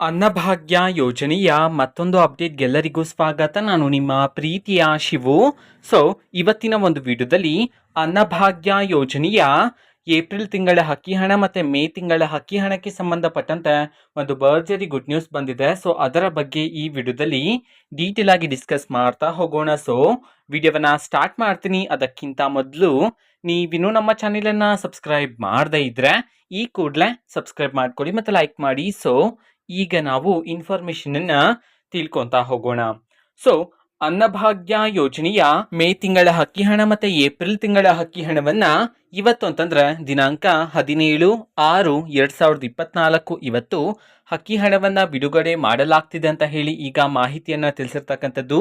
ಅನ್ನಭಾಗ್ಯ ಯೋಜನೆಯ ಮತ್ತೊಂದು ಅಪ್ಡೇಟ್ಗೆಲ್ಲರಿಗೂ ಸ್ವಾಗತ. ನಾನು ನಿಮ್ಮ ಪ್ರೀತಿಯ ಶಿವು. ಸೊ ಇವತ್ತಿನ ಒಂದು ವಿಡಿಯೋದಲ್ಲಿ ಅನ್ನಭಾಗ್ಯ ಯೋಜನೆಯ ಏಪ್ರಿಲ್ ತಿಂಗಳ ಹಕ್ಕಿ ಹಣ ಮತ್ತು ಮೇ ತಿಂಗಳ ಹಕ್ಕಿ ಹಣಕ್ಕೆ ಸಂಬಂಧಪಟ್ಟಂತೆ ಒಂದು ಭರ್ಜರಿ ಗುಡ್ ನ್ಯೂಸ್ ಬಂದಿದೆ. ಸೊ ಅದರ ಬಗ್ಗೆ ಈ ವಿಡಿಯೋದಲ್ಲಿ ಡೀಟೇಲ್ ಆಗಿ ಡಿಸ್ಕಸ್ ಮಾಡ್ತಾ ಹೋಗೋಣ. ಸೊ ವಿಡಿಯೋವನ್ನ ಸ್ಟಾರ್ಟ್ ಮಾಡ್ತೀನಿ. ಅದಕ್ಕಿಂತ ಮೊದಲು ನೀವಿನ್ನೂ ನಮ್ಮ ಚಾನೆಲನ್ನು ಸಬ್ಸ್ಕ್ರೈಬ್ ಮಾಡದೇ ಇದ್ರೆ ಈ ಕೂಡಲೇ ಸಬ್ಸ್ಕ್ರೈಬ್ ಮಾಡ್ಕೊಳ್ಳಿ ಮತ್ತು ಲೈಕ್ ಮಾಡಿ. ಸೊ ಈಗ ನಾವು ಇನ್ಫಾರ್ಮೇಶನ್ ಅನ್ನ ತಿಳ್ಕೊಂತಾ ಹೋಗೋಣ. ಸೊ ಅನ್ನಭಾಗ್ಯ ಯೋಜನೆಯ ಮೇ ತಿಂಗಳ ಹಕ್ಕಿ ಹಣ ಮತ್ತೆ ಏಪ್ರಿಲ್ ತಿಂಗಳ ಹಕ್ಕಿ ಹಣವನ್ನ ಇವತ್ತು ಅಂತಂದ್ರೆ ದಿನಾಂಕ ಹದಿನೇಳು ಆರು ಎರಡ್ ಸಾವಿರದ ಇಪ್ಪತ್ನಾಲ್ಕು ಇವತ್ತು ಹಕ್ಕಿ ಹಣವನ್ನ ಬಿಡುಗಡೆ ಮಾಡಲಾಗ್ತಿದೆ ಅಂತ ಹೇಳಿ ಈಗ ಮಾಹಿತಿಯನ್ನ ತಿಳಿಸಿರ್ತಕ್ಕಂಥದ್ದು.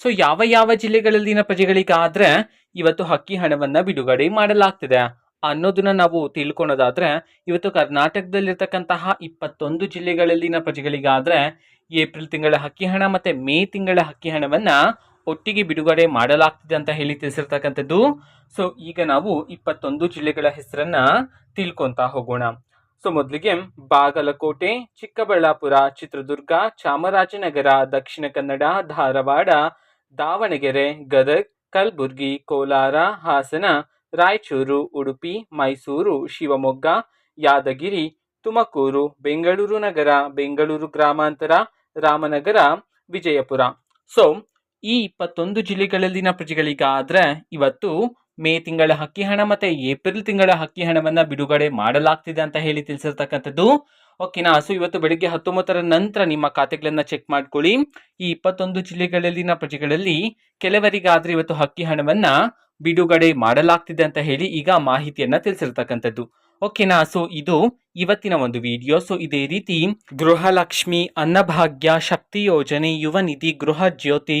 ಸೊ ಯಾವ ಯಾವ ಜಿಲ್ಲೆಗಳಲ್ಲಿನ ಪ್ರಜೆಗಳಿಗಾದ್ರೆ ಇವತ್ತು ಹಕ್ಕಿ ಹಣವನ್ನ ಬಿಡುಗಡೆ ಮಾಡಲಾಗ್ತಿದೆ. ಅನ್ನೋದನ್ನ ನಾವು ತಿಳ್ಕೊಳೋದಾದ್ರೆ, ಇವತ್ತು ಕರ್ನಾಟಕದಲ್ಲಿರ್ತಕ್ಕಂತಹ ಇಪ್ಪತ್ತೊಂದು ಜಿಲ್ಲೆಗಳಲ್ಲಿನ ಪ್ರಜೆಗಳಿಗಾದ್ರೆ ಏಪ್ರಿಲ್ ತಿಂಗಳ ಹಕ್ಕಿ ಹಣ ಮತ್ತೆ ಮೇ ತಿಂಗಳ ಹಕ್ಕಿ ಹಣವನ್ನ ಒಟ್ಟಿಗೆ ಬಿಡುಗಡೆ ಮಾಡಲಾಗ್ತಿದೆ ಅಂತ ಹೇಳಿ ತಿಳಿಸಿರ್ತಕ್ಕಂಥದ್ದು. ಸೊ ಈಗ ನಾವು ಇಪ್ಪತ್ತೊಂದು ಜಿಲ್ಲೆಗಳ ಹೆಸರನ್ನ ತಿಳ್ಕೊಂತಾ ಹೋಗೋಣ. ಸೊ ಮೊದಲಿಗೆ ಬಾಗಲಕೋಟೆ, ಚಿಕ್ಕಬಳ್ಳಾಪುರ, ಚಿತ್ರದುರ್ಗ, ಚಾಮರಾಜನಗರ, ದಕ್ಷಿಣ ಕನ್ನಡ, ಧಾರವಾಡ, ದಾವಣಗೆರೆ, ಗದಗ್, ಕಲಬುರ್ಗಿ, ಕೋಲಾರ, ಹಾಸನ ರಾಯಚೂರು, ಉಡುಪಿ, ಮೈಸೂರು, ಶಿವಮೊಗ್ಗ, ಯಾದಗಿರಿ, ತುಮಕೂರು, ಬೆಂಗಳೂರು ನಗರ, ಬೆಂಗಳೂರು ಗ್ರಾಮಾಂತರ, ರಾಮನಗರ, ವಿಜಯಪುರ. ಸೊ ಈ ಇಪ್ಪತ್ತೊಂದು ಜಿಲ್ಲೆಗಳಲ್ಲಿನ ಪ್ರಜೆಗಳಿಗಾದರೆ ಇವತ್ತು ಮೇ ತಿಂಗಳ ಹಕ್ಕಿ ಹಣ ಮತ್ತೆ ಏಪ್ರಿಲ್ ತಿಂಗಳ ಹಕ್ಕಿ ಹಣವನ್ನ ಬಿಡುಗಡೆ ಮಾಡಲಾಗ್ತಿದೆ ಅಂತ ಹೇಳಿ ತಿಳಿಸಿರ್ತಕ್ಕಂಥದ್ದು. ಓಕೆನಾ ಸೊ ಇವತ್ತು ಬೆಳಿಗ್ಗೆ ಹತ್ತೊಂಬತ್ತರ ನಂತರ ನಿಮ್ಮ ಖಾತೆಗಳನ್ನು ಚೆಕ್ ಮಾಡ್ಕೊಳ್ಳಿ. ಈ ಇಪ್ಪತ್ತೊಂದು ಜಿಲ್ಲೆಗಳಲ್ಲಿನ ಪ್ರಜೆಗಳಲ್ಲಿ ಕೆಲವರಿಗಾದ್ರೆ ಇವತ್ತು ಹಕ್ಕಿ ಹಣವನ್ನ ಬಿಡುಗಡೆ ಮಾಡಲಾಗ್ತಿದೆ ಅಂತ ಹೇಳಿ ಈಗ ಮಾಹಿತಿಯನ್ನ ತಿಳಿಸಿರ್ತಕ್ಕಂಥದ್ದು. ಓಕೆನಾ ಸೊ ಇದು ಇವತ್ತಿನ ಒಂದು ವಿಡಿಯೋ ಸೊ ಇದೇ ರೀತಿ ಗೃಹಲಕ್ಷ್ಮಿ ಅನ್ನಭಾಗ್ಯ ಶಕ್ತಿ ಯೋಜನೆ ಯುವ ನಿಧಿ ಗೃಹ ಜ್ಯೋತಿ